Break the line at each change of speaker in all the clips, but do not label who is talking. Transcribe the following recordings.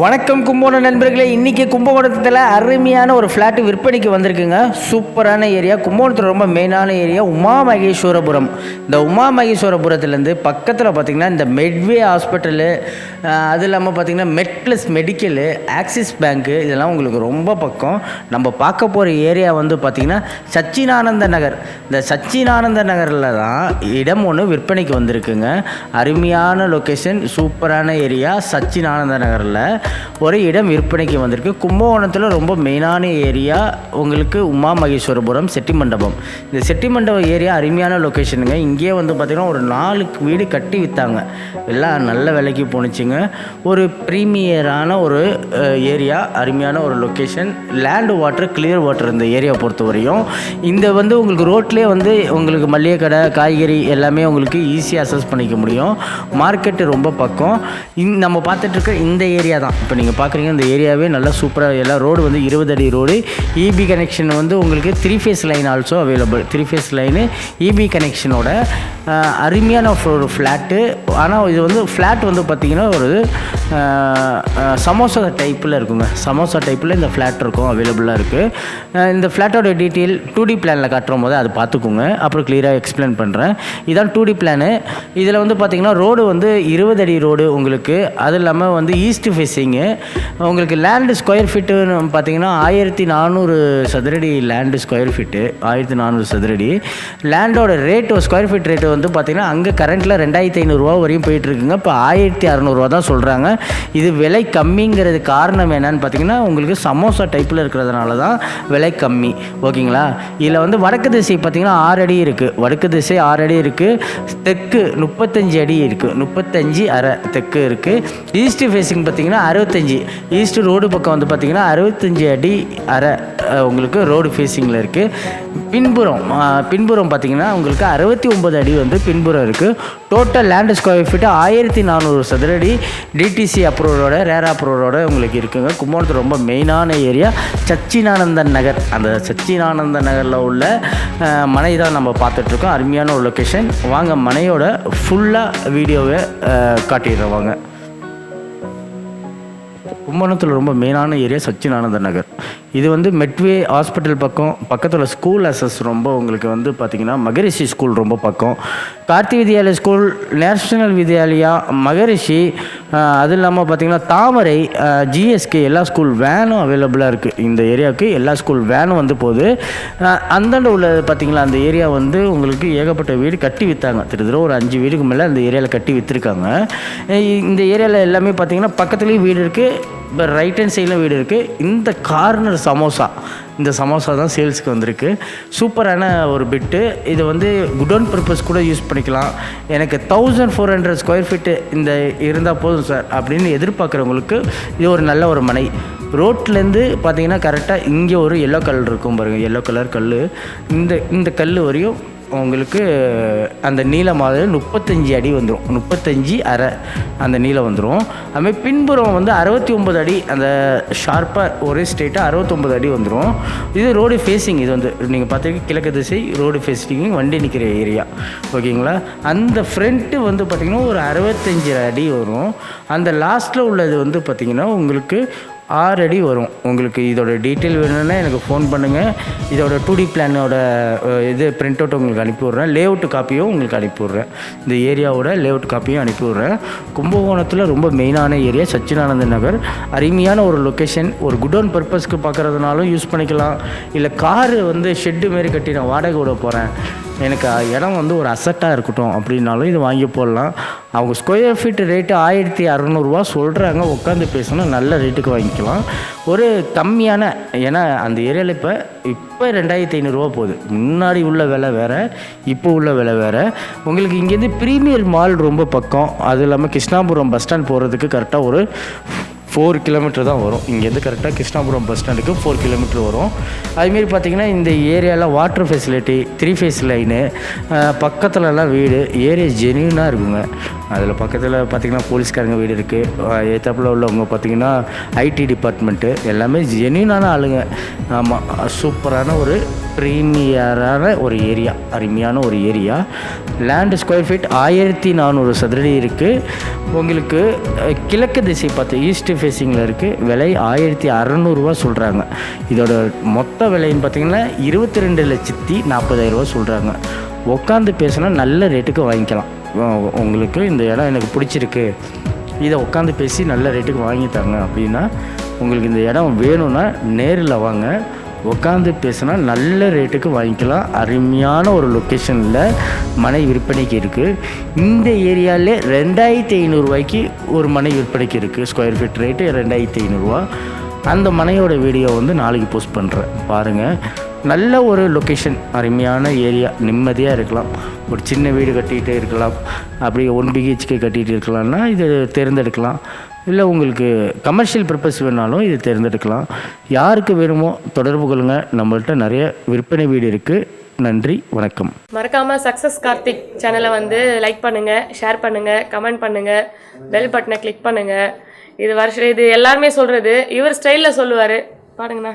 வணக்கம் கும்பகோணம் நண்பர்களே. இன்றைக்கி கும்பகோணத்தில் அருமையான ஒரு ஃப்ளாட்டு விற்பனைக்கு வந்திருக்குங்க. சூப்பரான ஏரியா கும்பகோணத்தில் ரொம்ப மெயினான ஏரியா உமா மகேஸ்வரபுரம். இந்த உமா மகேஸ்வரபுரத்துலேருந்து பக்கத்தில் பார்த்திங்கன்னா இந்த மெட்வே ஹாஸ்பிட்டலு அது இல்லாமல் பார்த்திங்கன்னா மெட் ப்ளஸ் மெடிக்கலு ஆக்சிஸ் பேங்க்கு இதெல்லாம் உங்களுக்கு ரொம்ப பக்கம். நம்ம பார்க்க போகிற ஏரியா வந்து பார்த்திங்கன்னா சச்சினானந்த நகர். இந்த சச்சினானந்த நகரில் தான் இடம் ஒன்று விற்பனைக்கு வந்திருக்குங்க. அருமையான லொக்கேஷன் சூப்பரான ஏரியா சச்சினானந்த நகரில். ஒரு இடம் விற்பனைக்கு வந்திருக்கு. கும்பகோணத்தில் ரொம்ப மெயினான ஏரியா உங்களுக்கு உமா மகேஸ்வரபுரம் செட்டி மண்டபம். இந்த செட்டி மண்டபம் ஏரியா அருமையான லொக்கேஷனுங்க இங்கேயே வந்து பார்த்திங்கன்னா ஒரு நாலு வீடு கட்டி விற்றாங்க எல்லாம் நல்ல விலைக்கு போணுச்சுங்க. ஒரு ப்ரீமியரான ஒரு ஏரியா அருமையான ஒரு location land water clear water இந்த ஏரியா பொறுத்த வரையும். இந்த வந்து உங்களுக்கு ரோட்லேயே வந்து உங்களுக்கு மளிகை கடை காய்கறி எல்லாமே உங்களுக்கு ஈஸியாக அசஸ் பண்ணிக்க முடியும். மார்க்கெட்டு ரொம்ப பக்கம். இந் நம்ம பார்த்துட்ருக்க இந்த ஏரியா தான். இப்போ நீங்கள் பார்க்குறீங்க இந்த ஏரியாவே நல்லா சூப்பராக எல்லாம் ரோடு வந்து இருபது அடி ரோடு இபி கனெக்ஷன் வந்து உங்களுக்கு three phase line also available three phase line EB கனெக்ஷனோட அருமையான ஒரு ஃப்ளாட்டு ஆனால் இது வந்து ஃப்ளாட் வந்து பார்த்திங்கன்னா ஒரு சமோசா டைப்பில் இருக்குங்க. சமோசா டைப்பில் இந்த ஃப்ளாட் இருக்கும் அவைலபிளாக இருக்குது இந்த ஃப்ளாட்டோட டீட்டெயில் டூ டி பிளானில் காட்டுற போது அதை பார்த்துக்கோங்க. அப்புறம் கிளியராக எக்ஸ்பிளைன் பண்ணுறேன் இதான் டூ டி பிளானு இதில் வந்து பார்த்திங்கன்னா ரோடு வந்து இருபது அடி ரோடு உங்களுக்கு. அது இல்லாமல் வந்து ஈஸ்ட் ஃபேஸ் ஃபேஸிங்கு உங்களுக்கு லேண்டு ஸ்கொயர் ஃபீட்டுன்னு பார்த்தீங்கன்னா ஆயிரத்தி நானூறு சதுரடி லேண்டு ஸ்கொயர் ஃபீட்டு ஆயிரத்தி நானூறு சதுரடி. லேண்டோட ரேட்டு ஸ்கொயர் ஃபீட் ரேட்டு வந்து பார்த்திங்கன்னா அங்கே கரண்ட்டில் ரெண்டாயிரத்தி ஐநூறுரூவா வரையும் போயிட்டுருக்குங்க. இப்போ ஆயிரத்தி அறநூறுவா தான் சொல்கிறாங்க இது விலை கம்மிங்கிறது காரணம் என்னன்னு பார்த்தீங்கன்னா உங்களுக்கு சமோசா டைப்பில் இருக்கிறதுனால தான் விலை கம்மி. ஓகேங்களா? இதில் வந்து வடக்கு திசை பார்த்தீங்கன்னா ஆறு அடி இருக்குது வடக்கு திசை ஆறு அடி இருக்குது தெற்கு முப்பத்தஞ்சு அடி இருக்குது முப்பத்தஞ்சு அரை தெற்கு இருக்குது ஈஸ்ட் ஃபேஸிங் பார்த்தீங்கன்னா அறுபத்தஞ்சி. ஈஸ்ட் ரோடு பக்கம் வந்து பார்த்திங்கன்னா அறுபத்தஞ்சு அடி அரை உங்களுக்கு ரோடு ஃபேஸிங்கில் இருக்குது பின்புறம் பின்புறம் பார்த்தீங்கன்னா உங்களுக்கு அறுபத்தி ஒம்பது அடி வந்து பின்புறம் இருக்குது டோட்டல் லேண்ட் ஸ்கொயர் ஃபீட்டு ஆயிரத்தி நானூறு சதுரடி டிடிசி அப்ரூவலோட ரேர் அப்ரூவலோட உங்களுக்கு இருக்குங்க. கும்பகோணத்தில் ரொம்ப மெயினான ஏரியா சச்சினானந்தன் நகர். அந்த சச்சினானந்தன் நகரில் உள்ள மனை தான் நம்ம பார்த்துட்ருக்கோம். அருமையான ஒரு லொக்கேஷன் வாங்க மனையோட ஃபுல்லாக வீடியோவை அஹ், காட்டிடுறோம். வாங்க. கும்பகோணத்தில் ரொம்ப மெயினான ஏரியா சச்சினானந்த நகர். இது வந்து மெட்வே ஹாஸ்பிட்டல் பக்கம் பக்கத்தில் ஸ்கூல் அசஸ் ரொம்ப உங்களுக்கு வந்து பார்த்திங்கன்னா மகரிஷி ஸ்கூல் ரொம்ப பக்கம். கார்த்தி வித்யாலயா ஸ்கூல் நேஷனல் வித்யாலயா மகரிஷி அதுவும் இல்லாமல் பார்த்திங்கன்னா தாமரை ஜிஎஸ்கே எல்லா ஸ்கூல் வேனும் அவைலபிளாக இருக்குது இந்த ஏரியாவுக்கு எல்லா ஸ்கூல் வேனும் வந்து போகுது. அந்தாண்ட உள்ள பார்த்திங்களா அந்த ஏரியா வந்து உங்களுக்கு ஏகப்பட்ட வீடு கட்டி விற்றாங்க கிட்டத்தட்ட ஒரு அஞ்சு வீடுக்கு மேலே அந்த ஏரியாவில் கட்டி விற்றுருக்காங்க இந்த ஏரியாவில் எல்லாமே பார்த்திங்கன்னா பக்கத்துலேயும் வீடு இருக்குது இப்போ ரைட் ஹேண்ட் சைடில் வீடு இருக்குது இந்த கார்னர் சமோசா. இந்த சமோசா தான் சேல்ஸுக்கு வந்திருக்கு. சூப்பரான ஒரு பிட்டு. இது வந்து குடோன் பர்பஸ் கூட யூஸ் பண்ணிக்கலாம். எனக்கு thousand four hundred square feet இந்த இருந்தால் போதும் சார் அப்படின்னு எதிர்பார்க்குறவங்களுக்கு இது ஒரு நல்ல ஒரு மனை. ரோட்லேருந்து பார்த்தீங்கன்னா கரெக்டாக இங்கே ஒரு எல்லோ கல் இருக்கும் பாருங்கள் எல்லோ கலர் கல் இந்த இந்த கல் வரையும் உங்களுக்கு அந்த நீளம் மாதிரி முப்பத்தஞ்சு அடி வந்துடும் முப்பத்தஞ்சு அரை அந்த நீளம் வந்துடும் அதுமாதிரி பின்புறம் வந்து அறுபத்தி ஒம்பது அடி அந்த ஷார்ப்பாக ஒரே ஸ்ட்ரெயிட்டாக அறுபத்தொம்பது அடி வந்துடும் இது ரோடு ஃபேஸிங் இது வந்து நீங்கள் பார்த்தீங்கன்னா கிழக்கு திசை ரோடு ஃபேஸிங் வண்டி நிற்கிற ஏரியா ஓகேங்களா? அந்த ஃப்ரண்ட்டு வந்து பார்த்திங்கன்னா ஒரு அறுபத்தஞ்சு அடி வரும். அந்த லாஸ்ட்டில் உள்ளது வந்து பார்த்திங்கன்னா உங்களுக்கு ஆறு அடி வரும். உங்களுக்கு இதோட டீட்டெயில் வேணும்னா எனக்கு ஃபோன் பண்ணுங்கள் இதோட டூ டி பிளானோட இது பிரிண்ட் அவுட் உங்களுக்கு அனுப்பிவிட்றேன் லே அவுட் காப்பியும் உங்களுக்கு அனுப்பிவிட்றேன் இந்த ஏரியாவோட லே அவுட் காப்பியும் அனுப்பிவிட்றேன் கும்பகோணத்தில் ரொம்ப மெயினான ஏரியா சச்சினானந்த நகர். அருமையான ஒரு லொக்கேஷன் ஒரு குடோன் பர்பஸ்க்கு பார்க்குறதுனாலும் யூஸ் பண்ணிக்கலாம். இல்லை காரு வந்து ஷெட்டு மாரி கட்டி நான் வாடகை விட போகிறேன் எனக்கு இடம் வந்து ஒரு அசட்டாக இருக்கட்டும் அப்படின்னாலும் இது வாங்கி போடலாம். அவங்க ஸ்கொயர் ஃபீட் ரேட்டு ஆயிரத்தி அறநூறுவா சொல்கிறாங்க உட்காந்து பேசினா நல்ல ரேட்டுக்கு வாங்கிக்கலாம். ஒரு கம்மியான ஏன்னா அந்த ஏரியாவில் இப்போ இப்போ ரெண்டாயிரத்தி ஐநூறுரூவா போகுது. முன்னாடி உள்ள விலை வேறு இப்போ உள்ள விலை வேறு. உங்களுக்கு இங்கேருந்து ப்ரீமியர் மால் ரொம்ப பக்கம். அது இல்லாமல் கிருஷ்ணாபுரம் பஸ் ஸ்டாண்ட் போகிறதுக்கு கரெக்டாக ஒரு ஃபோர் கிலோமீட்டர் தான் வரும். இங்கேருந்து கரெக்டாக கிருஷ்ணாபுரம் பஸ் ஸ்டாண்டுக்கு ஃபோர் கிலோமீட்டர் வரும். அதுமாரி பார்த்தீங்கன்னா இந்த ஏரியாவில் water facility three phase line பக்கத்துலலாம் வீடு ஏரியா ஜெனியூனாக இருக்குங்க. அதில் பக்கத்தில் பார்த்தீங்கன்னா போலீஸ்காரங்க வீடு இருக்குது ஏத்தாப்பில் உள்ளவங்க பார்த்திங்கன்னா ஐடி டிபார்ட்மெண்ட்டு எல்லாமே ஜெனியூனான ஆளுங்க. ஆமாம் சூப்பரான ஒரு ப்ரீமியரான ஒரு ஏரியா அருமையான ஒரு ஏரியா லேண்டு ஸ்கொயர் ஃபீட் ஆயிரத்தி நானூறு சதுரடி இருக்குது உங்களுக்கு கிழக்கு திசை பார்த்து ஈஸ்ட் ஃபேஸிங்கில் இருக்குது விலை ஆயிரத்தி அறநூறுவா சொல்கிறாங்க இதோட மொத்த விலைன்னு பார்த்தீங்கன்னா இருபத்தி ரெண்டு லட்சத்தி நாற்பதாயிரரூவா சொல்கிறாங்க உட்காந்து பேசினா நல்ல ரேட்டுக்கு வாங்கிக்கலாம். உங்களுக்கு இந்த இடம் எனக்கு பிடிச்சிருக்கு. இதை உட்காந்து பேசி நல்ல ரேட்டுக்கு வாங்கி தாங்க அப்படின்னா உங்களுக்கு இந்த இடம் வேணும்னா நேரில் வாங்க. உட்காந்து பேசினா நல்ல ரேட்டுக்கு வாங்கிக்கலாம். அருமையான ஒரு லொக்கேஷனில் மனை விற்பனைக்கு இருக்குது இந்த ஏரியாவிலே ரெண்டாயிரத்தி ஐநூறுரூவாய்க்கு ஒரு மனை விற்பனைக்கு இருக்குது ஸ்கொயர் ஃபீட் ரேட்டு ரெண்டாயிரத்தி ஐநூறுரூவா அந்த மனையோட வீடியோ வந்து நாளைக்கு போஸ்ட் பண்ணுறேன் பாருங்கள் நல்ல ஒரு லொக்கேஷன் அருமையான ஏரியா நிம்மதியாக இருக்கலாம். ஒரு சின்ன வீடு கட்டிகிட்டே இருக்கலாம். அப்படி ஒன் பிஹெச்கே கட்டிகிட்டு இருக்கலாம்னா இது தேர்ந்தெடுக்கலாம். இல்லை உங்களுக்கு கமர்ஷியல் பர்பஸ் வேணாலும் இது தேர்ந்தெடுக்கலாம். யாருக்கு வேணுமோ தொடர்பு கொள்ளுங்கள் நம்மள்ட்ட நிறைய விற்பனை வீடு இருக்குது நன்றி வணக்கம்.
மறக்காம சக்சஸ் கார்த்திக் சேனலை வந்து லைக் பண்ணுங்க ஷேர் பண்ணுங்க கமெண்ட் பண்ணுங்க பெல் பட்டனை கிளிக் பண்ணுங்க. இது வருஷம் இது எல்லாருமே சொல்றது இவர் ஸ்டைல்ல சொல்லுவாரு. பாடுங்கண்ணா.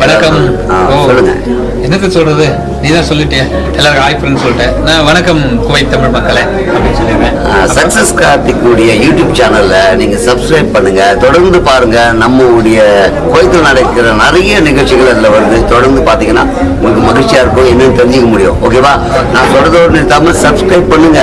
வணக்கம்.
சொல்லுங்க.
என்னத்த சொல்றது? நீ தான் சொல்லிட்டிய. எல்லாருக்கும் ஹாய் ஃப்ரெண்ட் சொல்லிட்டேன். நான் வணக்கம் குவைத் தமிழ் மக்களே அப்படின்னு சொல்லிடுறேன்.
சக்சஸ் கார்த்திக்குடைய யூடியூப் சேனல்ல நீங்க சப்ஸ்கிரைப் பண்ணுங்க. தொடர்ந்து பாருங்க. நம்மளுடைய கோயத்தில் நடக்கிற நிறைய நிகழ்ச்சிகள் அதில் வருது. தொடர்ந்து பார்த்தீங்கன்னா உங்களுக்கு மகிழ்ச்சியா இருக்கும். என்னன்னு தெரிஞ்சுக்க முடியும். ஓகேவா நான் சொல்றது ஒரு தமிழ் சப்ஸ்கிரைப் பண்ணுங்க.